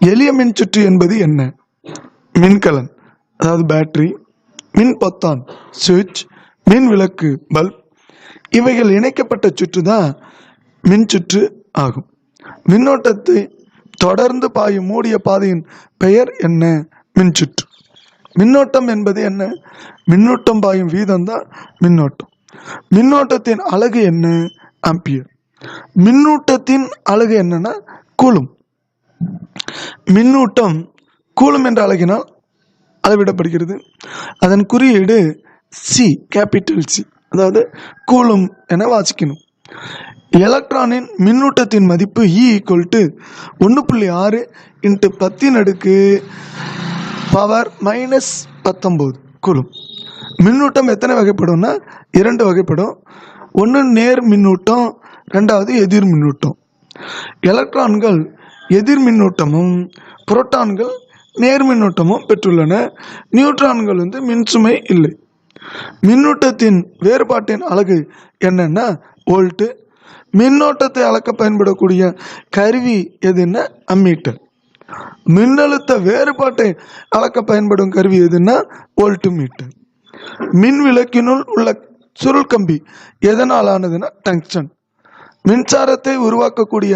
எளிய மின்சுற்று என்பது என்ன? மின்கலன் அதாவது பேட்டரி மின் பொத்தான் சுவிட்ச் மின் விளக்கு பல்ப் இவைகள் இணைக்கப்பட்ட சுற்று தான் மின்சுற்று ஆகும். மின்னோட்டத்தை தொடர்ந்து பாயும் மூடிய பாதையின் பெயர் என்ன? மின்சுற்று மின்னோட்டம் என்பது என்ன? மின்னோட்டம் பாயும் வீதம் தான் மின்னோட்டம். மின்னோட்டத்தின் அழகு என்ன? ஆம்பியர். மின்னூட்டத்தின் அழகு என்னன்னா கூலும். மின்னூட்டம் கூலும் என்ற அழகினால் அளவிடப்படுகிறது அதன் குறியீடு சி கேபிட்டல் சி அதாவது கூலும் என வாசிக்கணும். எலக்ட்ரானின் மின்னூட்டத்தின் மதிப்பு இ ஈக்குவல் டு ஒன்று புள்ளி ஆறு இன்ட்டு பத்தின் அடுக்கு பவர் மைனஸ் பத்தொம்போது கூலும் மின்னூட்டம் எத்தனை வகைப்படும்னா இரண்டு வகைப்படும். ஒன்று நேர் மின்னூட்டம் ரெண்டாவது எதிர் மின்னூட்டம். எலக்ட்ரான்கள் எதிர் மின்னூட்டமும் புரோட்டான்கள் நேர் மின்னூட்டமும் பெற்றுள்ளன. நியூட்ரான்கள் வந்து மின்சுமை இல்லை. மின்னூட்டத்தின் வேறுபாட்டின் அலகு என்னென்னா வோல்ட்டு. மின்னோட்டத்தை அளக்க பயன்படக்கூடிய கருவி எதுன்னா அம்மீட்டர். மின்னழுத்த வேறுபாட்டை அளக்க பயன்படும் கருவி எதுன்னா வோல்ட்டு மீட்டர் மின் விளக்கினுள் உள்ள சுருள் கம்பி எதனால் ஆனதுன்னா டங்ஸ்டன். மின்சாரத்தை உருவாக்கக்கூடிய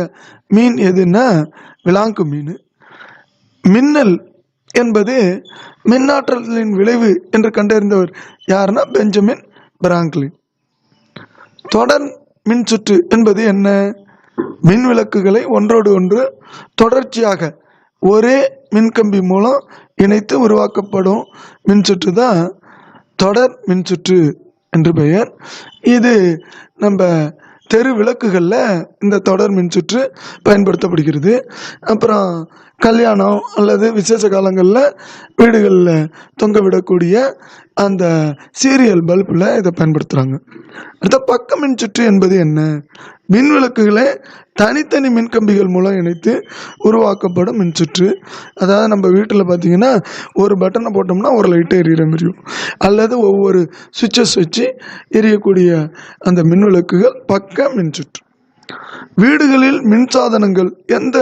மீன் எதுன்னா விலாங்கு மீன். மின்னல் என்பது மின்னாற்றலின் விளைவு என்று கண்டறிந்தவர் யாருன்னா பெஞ்சமின் பிராங்க்லின். தொடர் மின்சுற்று என்பது என்ன? மின் விளக்குகளை ஒன்றோடு ஒன்று தொடர்ச்சியாக ஒரே மின்கம்பி மூலம் இணைத்து உருவாக்கப்படும் மின்சுற்று தான் தொடர் மின்சுற்று என்று பெயர். இது நம்ம தெரு விளக்குகளில் இந்த தொடர் மின்சுற்று பயன்படுத்தப்படுகிறது. அப்புறம் கல்யாணம் அல்லது விசேஷ காலங்களில் வீடுகளில் தொங்க விடக்கூடிய அந்த சீரியல் பல்பில் இதை பயன்படுத்துகிறாங்க அடுத்த பக்க மின்சுற்று என்பது என்ன? மின் விளக்குகளை தனித்தனி மின்கம்பிகள் மூலம் இணைத்து உருவாக்கப்படும் மின்சுற்று. அதாவது நம்ம வீட்டில் பார்த்தீங்கன்னா ஒரு பட்டனை போட்டோம்னா ஒரு லைட்டை எரியிற மாதிரியும் அல்லது ஒவ்வொரு சுவிட்சஸ் வச்சு எரியக்கூடிய அந்த மின் விளக்குகள் பக்க மின்சுற்று. வீடுகளில் மின்சாதனங்கள் எந்த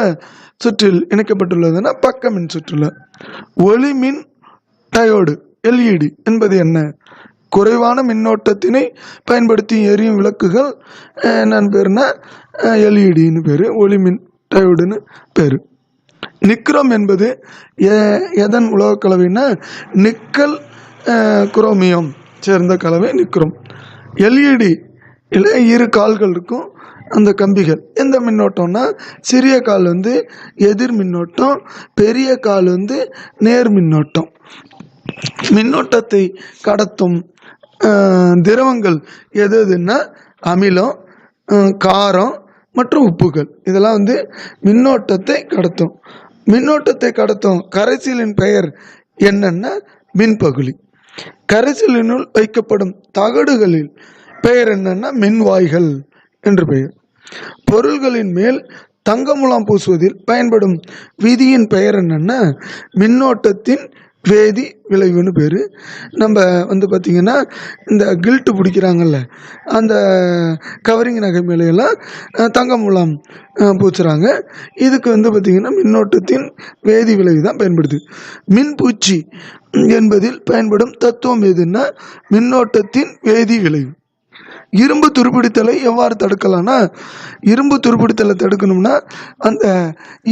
சுற்றில் இணைக்கப்பட்டுள்ளதுன்னா பக்க மின் சுற்றுல ஒளி மின் டயோடு எல்இடி என்பது என்ன? குறைவான மின்னோட்டத்தினை பயன்படுத்தி எரியும் விளக்குகள் அஹ், என்னன்னு பேருனா எல்இடின்னு பேர் ஒளிமின் டயோடுன்னு பேர். நிக்ரோம் என்பது எதன் உலோகக் கலவைன்னா நிக்கல் குரோமியம் சேர்ந்த கலவை நிக்ரோம். எல்இடி இல்லை இரு கால்கள் இருக்கும் அந்த கம்பிகள். எந்த மின்னோட்டம்னா சிறிய கால் வந்து எதிர் மின்னோட்டம் பெரிய கால் வந்து நேர் மின்னோட்டம். மின்னோட்டத்தை கடத்தும் திரவங்கள் எது எதுன்னா அமிலம் காரம் மற்றும் உப்புகள். இதெல்லாம் வந்து மின்னோட்டத்தை கடத்தும். மின்னோட்டத்தை கடத்தும் கரைசலின் பெயர் என்னன்னா மின்பகுளி கரைசலினுள் வைக்கப்படும் தகடுகளில் பெயர் என்னன்னா மின்வாய்கள் என்று பெயர். பொருள்களின் மேல் தங்கமுலாம் பூசுவதில் பயன்படும் விதியின் பெயர் என்னன்னா மின்னோட்டத்தின் வேதி விளைவுன்னு பேர். நம்ம வந்து பார்த்திங்கன்னா இந்த கில்ட்டு பிடிக்கிறாங்கல்ல அந்த கவரிங் நகை மேலையெல்லாம் தங்க முலாம் பூச்சுறாங்க. இதுக்கு வந்து பார்த்திங்கன்னா மின்னோட்டத்தின் வேதி விளைவு தான் பயன்படுது. மின்பூச்சி என்பதில் பயன்படும் தத்துவம் எதுன்னா மின்னோட்டத்தின் வேதி விளைவு. இரும்பு துருப்பிடித்தலை எவ்வாறு தடுக்கலாம்னா இரும்பு துருப்பிடித்தலை தடுக்கணும்னா அந்த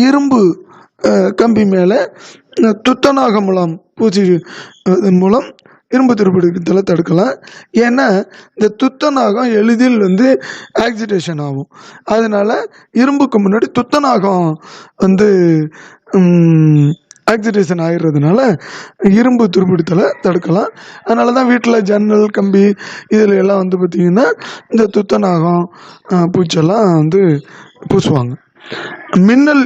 இரும்பு கம்பி மேலே துத்தநாக மூலம் பூச்சி அதன் மூலம் இரும்பு துருப்பிடித்தலை தடுக்கலாம் ஏன்னா இந்த துத்தநாகம் எளிதில் வந்து ஆக்சிடேஷன் ஆகும். அதனால் இரும்புக்கு முன்னாடி துத்தநாகம் வந்து ஆக்சிடேஷன் ஆகிடுறதுனால இரும்பு துருப்பிடித்தலை தடுக்கலாம். அதனால தான் வீட்டில் ஜன்னல் கம்பி இதில் எல்லாம் வந்து பார்த்திங்கன்னா இந்த துத்தநாகம் பூச்செல்லாம் வந்து பூசுவாங்க. மின்னல்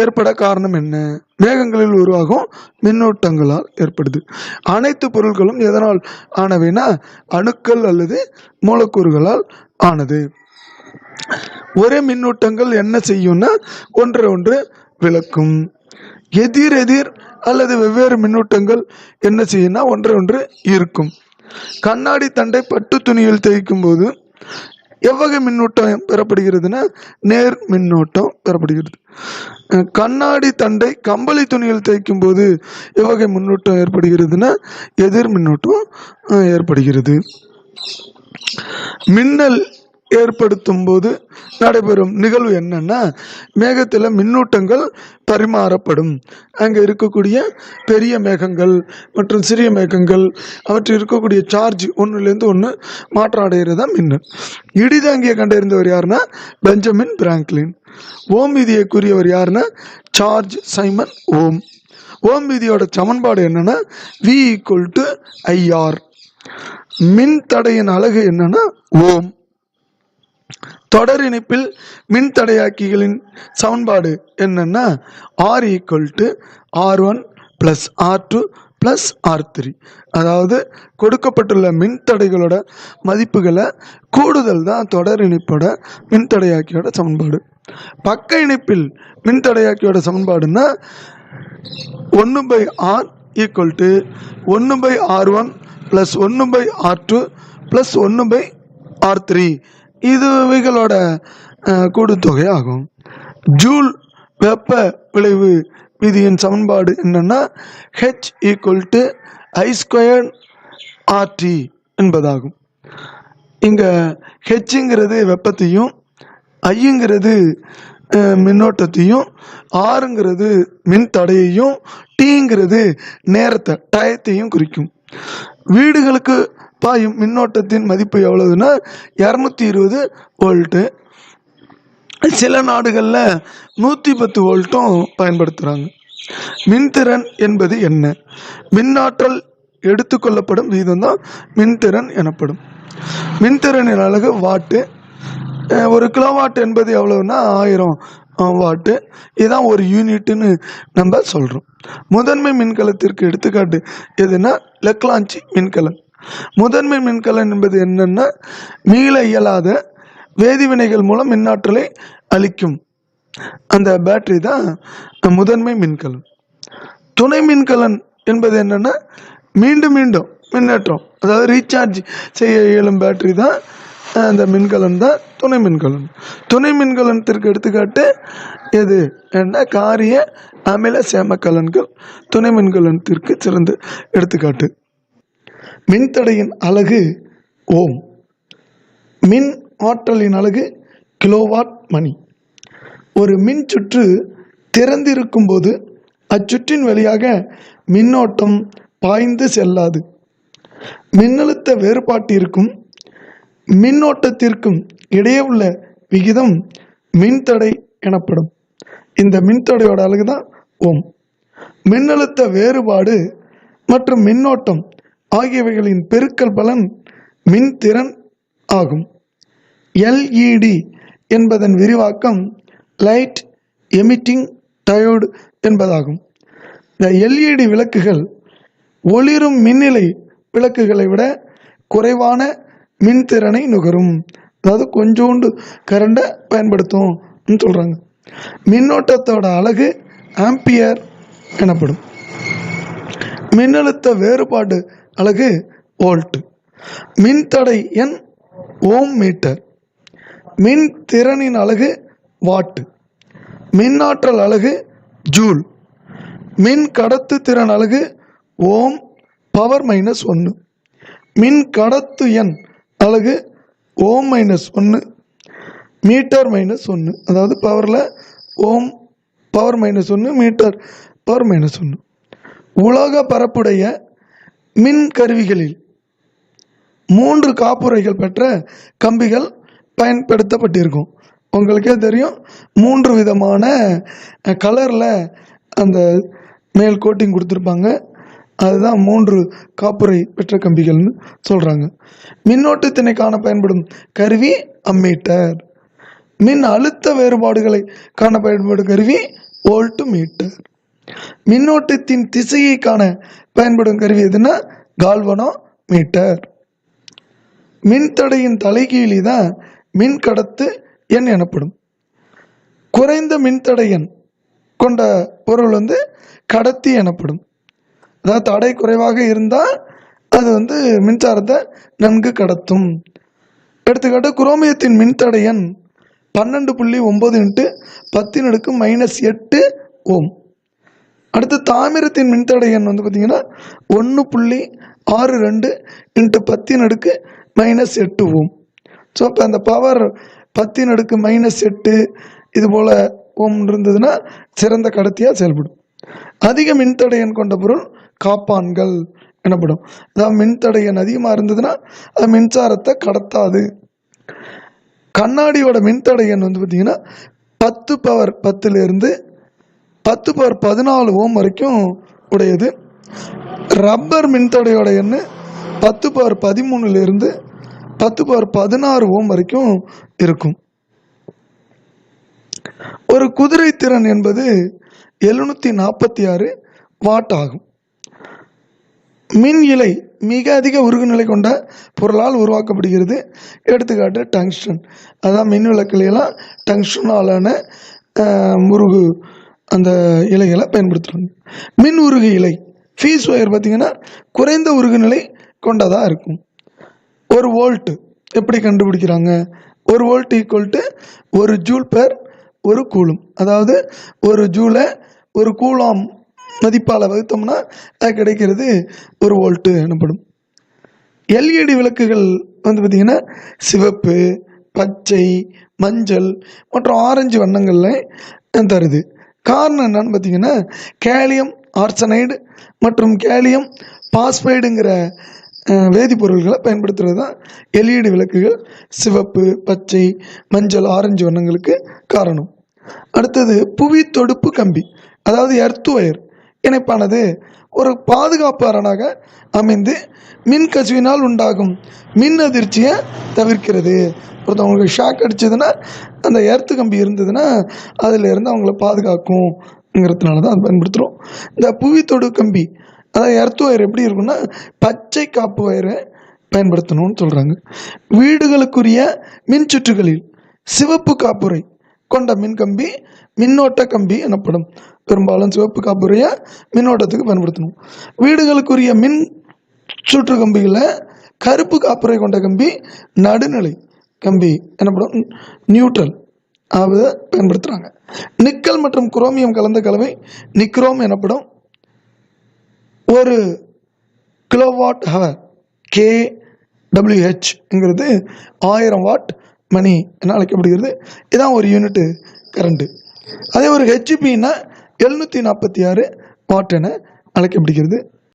ஏற்பட காரணம் என்ன? மேகங்களில் உருவாகும் மின்னூட்டங்களால் ஏற்படுது. அனைத்து பொருட்களும் எதனால் ஆனவைனா அணுக்கள் அல்லது மூலக்கூறுகளால் ஆனது. ஒரே மின்னூட்டங்கள் என்ன செய்யும்னா ஒன்றை ஒன்று விளக்கும். எதிர் எதிர் அல்லது வெவ்வேறு மின்னூட்டங்கள் என்ன செய்யும்னா ஒன்றை ஒன்று இருக்கும் கண்ணாடி தண்டை பட்டு துணியில் தேய்க்கும் போது எவ்வகை மின்னூட்டம் பெறப்படுகிறதுனா நேர் மின்னோட்டம் பெறப்படுகிறது. கண்ணாடி தண்டை கம்பளி துணியில் தேய்க்கும் போது எவ்வகை மின்னூட்டம் ஏற்படுகிறதுனா எதிர் மின்னூட்டம் ஏற்படுகிறது. மின்னல் ஏற்படுத்தும் போது நடைபெறும் நிகழ்வு என்னன்னா மேகத்தில் மின்னூட்டங்கள் பரிமாறப்படும். அங்கே இருக்கக்கூடிய பெரிய மேகங்கள் மற்றும் சிறிய மேகங்கள் அவற்றில் இருக்கக்கூடிய சார்ஜ் ஒன்றுலேருந்து ஒன்று மாற்றம் அடைகிறது தான் மின்னல். இடிதாங்கியை கண்டறிந்தவர் யாருன்னா பெஞ்சமின் பிராங்க்லின். ஓம் விதியை கூறியவர் யாருன்னா சார்ஜ் சைமன் ஓம். ஓம் விதியோட சமன்பாடு என்னன்னா வி ஈக்குவல் டு ஐஆர் மின் தடையின் அழகு என்னன்னா ஓம். தொடர் இணைப்பில் மின் தடையாக்கிகளின் சமன்பாடு என்னென்னா R equal to R one plus R two plus R three அதாவது கொடுக்கப்பட்டுள்ள மின்தடைகளோட மதிப்புகளை கூடுதல் தான் தொடர் இணைப்போட மின்தடையாக்கியோட சமன்பாடு. பக்க இணைப்பில் மின்தடையாக்கியோட சமன்பாடுன்னா ஒன்று பை ஆர் ஈக்குவல் டு ஒன்று பை ஆர் ஒன் ப்ளஸ் ஒன்று பை ஆர் டூ ப்ளஸ் ஒன்று பை ஆர் த்ரீ இது இவைகளோட கூடுத்தொகை ஆகும் ஜூல் வெப்ப விளைவு விதியின் சமன்பாடு என்னென்னா H equal to I square RT என்பதாகும். இங்கே ஹெச்ங்கிறது வெப்பத்தையும் ஐங்கிறது மின்னோட்டத்தையும் ஆறுங்கிறது மின் தடையையும் டீங்கிறது நேரத்தை டயத்தையும் குறிக்கும். வீடுகளுக்கு பாயும் மின்னோட்டத்தின் மதிப்பு எவ்வளவுன்னா இரநூத்தி இருபது வோல்ட்டு. சில நாடுகளில் நூற்றி பத்து வோல்ட்டும் பயன்படுத்துகிறாங்க மின்திறன் என்பது என்ன? மின்னாற்றல் எடுத்துக்கொள்ளப்படும் வீதம் தான் மின்திறன் எனப்படும். மின்திறனின் அழகு வாட்டு. ஒரு கிலோவாட் என்பது எவ்வளவுன்னா ஆயிரம் வாட்டு. இதுதான் ஒரு யூனிட்டுன்னு நம்ம சொல்கிறோம் முதன்மை மின்கலத்திற்கு எடுத்துக்காட்டு எதுனா லெக்லாஞ்சி மின்கலன் முதன்மை மின்கலன் என்பது என்னென்னா மீள இயலாத வேதிவினைகள் மூலம் மின்னாற்றலை அளிக்கும். அந்த பேட்டரி தான் முதன்மை மின்கலன் துணை மின்கலன் என்பது என்னென்னா மீண்டும் மீண்டும் மின்னேற்றம். அதாவது ரீசார்ஜ் செய்ய இயலும் பேட்டரி தான் அந்த மின்கலன் தான் துணை மின்கலன் துணை மின்கலனத்திற்கு எடுத்துக்காட்டு எது? என்ன? காரிய அமில சேமக்கலன்கள் துணை மின்கலனத்திற்கு சிறந்த எடுத்துக்காட்டு. மின்தடையின் அலகு ஓம். மின் ஆற்றலின் அலகு கிலோவாட் மணி. ஒரு மின் சுற்று திறந்திருக்கும் போது அச்சுற்றின் வழியாக மின்னோட்டம் பாய்ந்து செல்லாது. மின்னழுத்த வேறுபாட்டிற்கும் மின்னோட்டத்திற்கும் இடையே உள்ள விகிதம் மின்தடை எனப்படும். இந்த மின்தடையோட அலகு தான் ஓம். மின்னழுத்த வேறுபாடு மற்றும் மின்னோட்டம் ஆகியவைகளின் பெருக்கல் பலன் மின்திறன் ஆகும். எல்இடி என்பதன் விரிவாக்கம் லைட் எமிட்டிங் டயோடு என்பதாகும். இந்த எல்இடி விளக்குகள் ஒளிரும் மின்னிலை விளக்குகளை விட குறைவான மின்திறனை நுகரும். அதாவது கொஞ்சோண்டு கரண்டை பயன்படுத்தும் சொல்கிறாங்க மின்னோட்டத்தோட அழகு ஆம்பியர் எனப்படும். மின்னழுத்த வேறுபாடு அலகு வோல்ட் மின்தடை எண் ஓம் மீட்டர். மின் திறனின் அலகு வாட்டு மின்னாற்றல் அலகு ஜூல். மின் கடத்து திறன் அலகு ஓம் பவர் மைனஸ் ஒன்று மின் கடத்து எண் அலகு ஓம் மைனஸ் ஒன்று மீட்டர் மைனஸ் ஒன்று அதாவது பவரில் ஓம் பவர் மைனஸ் ஒன்று மீட்டர் பவர் மைனஸ் ஒன்று உலக பரப்புடைய மின் கருவிகளில் மூன்று காப்புரைகள் பெற்ற கம்பிகள் பயன்படுத்தப்பட்டிருக்கும். உங்களுக்கே தெரியும் மூன்று விதமான கலரில் அந்த மேல் கோட்டிங் கொடுத்துருப்பாங்க. அதுதான் மூன்று காப்புரை பெற்ற கம்பிகள்னு சொல்கிறாங்க மின்னோட்டத்தினை காண பயன்படும் கருவி அம்மீட்டர் மின் அழுத்த வேறுபாடுகளை காண பயன்படும் கருவி வோல்ட் மீட்டர் மின்னோட்டத்தின் திசையை காண பயன்படும் கருவி எதுனா கால்வனோ மீட்டர் மின்தடையின் தலைகீழி தான் மின் கடத்து எண் எனப்படும். குறைந்த மின்தடை எண் கொண்ட பொருள் வந்து கடத்தி எனப்படும். அதாவது தடை குறைவாக இருந்தால் அது வந்து மின்சாரத்தை நன்கு கடத்தும். எடுத்துக்காட்டு குரோமியத்தின் மின்தடையன் பன்னெண்டு புள்ளி ஒம்பது இன்ட்டு பத்தின் அடுக்கு மைனஸ் எட்டு ஓம். அடுத்து தாமிரத்தின் மின்தடையன் வந்து பார்த்திங்கன்னா ஒன்று புள்ளி ஆறு ரெண்டு இன்ட்டு பத்தின் அடுக்கு மைனஸ் எட்டு ஓம். ஸோ அப்போ அந்த பவர் பத்தின் அடுக்கு மைனஸ் எட்டு இது போல் ஓம் இருந்ததுன்னா சிறந்த கடத்தியாக செயல்படும். அதிக மின்தடையன் கொண்ட பொருள் காப்பான்கள் எனப்படும். அதாவது மின்தடையன் அதிகமாக இருந்ததுன்னா அது மின்சாரத்தை கடத்தாது. கண்ணாடியோட மின்தடையன் வந்து பார்த்திங்கன்னா பத்து பவர் பத்துலேருந்து பத்து பார் பதினாலு ஓம் வரைக்கும் உடையது. ரப்பர் மின்தடையோட எண்ணு பத்து பார் பதிமூணுலேருந்து பத்து பார் பதினாறு ஓம் வரைக்கும் இருக்கும். ஒரு குதிரை திறன் என்பது எழுநூற்றி நாற்பத்தி ஆறு வாட் ஆகும். மின் இலை மிக அதிக உருகுநிலை கொண்ட பொருளால் உருவாக்கப்படுகிறது. எடுத்துக்காட்டு டங்ஸ்டன். அதான் மின் விளக்குலையெல்லாம் டங்ஷனாலான முருகு அந்த இலைகளை பயன்படுத்துகிறாங்க மின் உருகு இலை ஃபீஸ் ஒயர் பார்த்திங்கன்னா குறைந்த உருகுநிலை கொண்டதாக இருக்கும். ஒரு வோல்ட்டு எப்படி கண்டுபிடிக்கிறாங்க? ஒரு வோல்ட் ஈக்குவல் டு ஒரு ஜூல் பெர் ஒரு கூலும். அதாவது ஒரு ஜூலை ஒரு கூலாம் மதிப்பால் வகுத்தோம்னா அது கிடைக்கிறது ஒரு வோல்ட்டு எனப்படும். எல்இடி விளக்குகள் வந்து பார்த்திங்கன்னா சிவப்பு பச்சை மஞ்சள் மற்றும் ஆரஞ்சு வண்ணங்களில் தருது. காரணம் என்னன்னு பார்த்தீங்கன்னா கேலியம் ஆர்சனைடு மற்றும் கேலியம் பாஸ்பைடுங்கிற வேதிப்பொருள்களை பயன்படுத்துகிறது தான் எல்இடி விளக்குகள் சிவப்பு பச்சை மஞ்சள் ஆரஞ்சு வண்ணங்களுக்கு காரணம். அடுத்தது புவி தொடுப்பு கம்பி அதாவது எர்த் ஒயர் இணைப்பானது ஒரு பாதுகாப்பு அரணாக அமைந்து மின் கசிவினால் உண்டாகும் மின் அதிர்ச்சியை தவிர்க்கிறது. ஒருத்தவங்களுக்கு ஷாக் அடிச்சதுன்னா அந்த எர்த்து கம்பி இருந்ததுன்னா அதில் இருந்து அவங்கள பாதுகாக்கும்ங்கிறதுனால தான் அது பயன்படுத்துகிறோம் இந்த புவி தொடு கம்பி அதாவது எர்த்து ஒயர் எப்படி இருக்குன்னா பச்சை காப்பு ஒயரை பயன்படுத்தணும்னு சொல்கிறாங்க வீடுகளுக்குரிய மின் சுற்றுகளில் சிவப்பு காப்புரை கொண்ட மின் கம்பி மின்னோட்ட கம்பி எனப்படும். பெரும்பாலும் சிவப்பு காப்புரையை மின்னோட்டத்துக்கு பயன்படுத்தணும். வீடுகளுக்குரிய மின் சுற்று கம்பிகளை கருப்பு காப்புரை கொண்ட கம்பி நடுநிலை கம்பி எனப்படும் நியூட்ரல் அதை பயன்படுத்துகிறாங்க நிக்கல் மற்றும் குரோமியம் கலந்த கலவை நிக்ரோம் எனப்படும் ஒரு கிலோவாட் ஹவர் கே டபிள்யூஹெச்ங்கிறது ஆயிரம் வாட் மணி என அழைக்கப்படுகிறது. இதான் ஒரு யூனிட்டு கரண்ட்டு அதே ஒரு ஹெச்பின்னா எழுநூற்றி நாற்பத்தி ஆறு வாட் என அழைக்கப்படுகிறது.